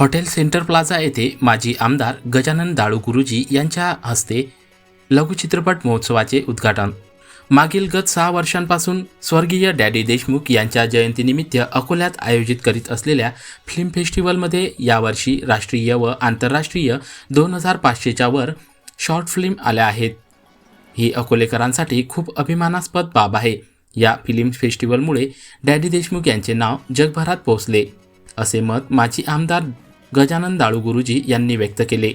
Hotel centre plaza येथे माजी आमदार गजानन दाळू गुरुजी यांच्या हस्ते लघुचित्रपट महोत्सवाचे उद्घाटन. मागील गत सहा वर्षांपासून स्वर्गीय डॅडी देशमुख यांच्या जयंतीनिमित्त अकोल्यात आयोजित करीत असलेल्या फिल्म फेस्टिवलमध्ये यावर्षी राष्ट्रीय व आंतरराष्ट्रीय दोन हजार पाचशेच्या वर शॉर्ट फिल्म आल्या आहेत. ही अकोलेकरांसाठी खूप अभिमानास्पद बाब आहे. या फिल्म फेस्टिवलमुळे डॅडी देशमुख यांचे नाव जगभरात पोहोचले. असे मत माजी आमदार गजानन दाळू गुरुजी यांनी व्यक्त केले.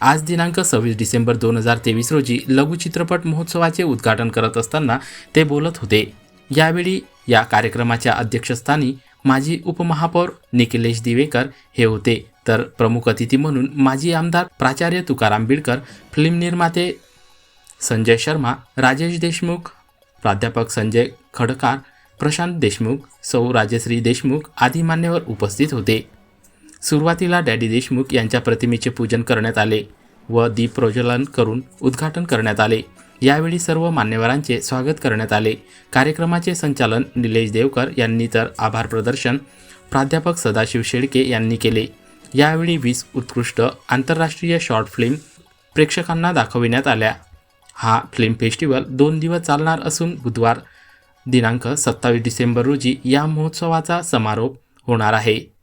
आज दिनांक सव्वीस डिसेंबर दोन हजार तेवीस रोजी लघुचित्रपट महोत्सवाचे उद्घाटन करत असताना ते बोलत होते. यावेळी या कार्यक्रमाच्या अध्यक्षस्थानी माजी उपमहापौर निखिलेश दिवेकर हे होते. तर प्रमुख अतिथी म्हणून माजी आमदार प्राचार्य तुकाराम बिडकर फिल्म निर्माते संजय शर्मा राजेश देशमुख प्राध्यापक संजय खडकार प्रशांत देशमुख सौ राजश्री देशमुख आदी मान्यवर उपस्थित होते. सुरुवातीला डॅडी देशमुख यांच्या प्रतिमेचे पूजन करण्यात आले व दीप प्रज्वलन करून उद्घाटन करण्यात आले. यावेळी सर्व मान्यवरांचे स्वागत करण्यात आले. कार्यक्रमाचे संचालन निलेश देवकर यांनी तर आभार प्रदर्शन प्राध्यापक सदाशिव शेळके यांनी केले. यावेळी वीस उत्कृष्ट आंतरराष्ट्रीय शॉर्ट फिल्म प्रेक्षकांना दाखविण्यात आल्या. हा फिल्म फेस्टिवल दोन दिवस चालणार असून बुधवार दिनांक सत्तावीस डिसेंबर रोजी या महोत्सवाचा समारोप होणार आहे.